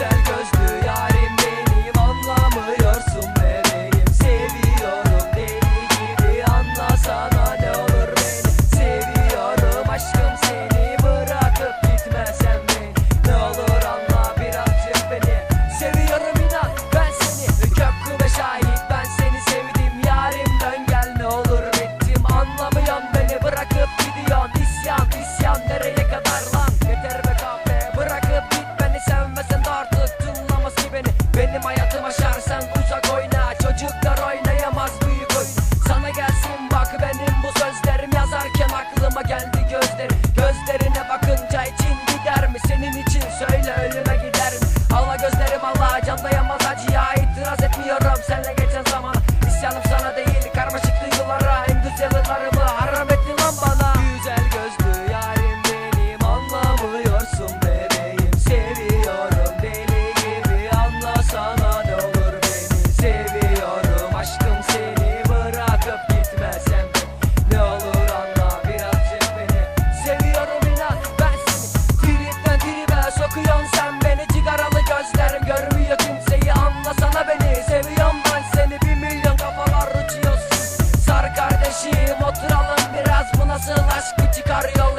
said aşığım Oturalım biraz. Bu nasıl aşkı çıkarıyor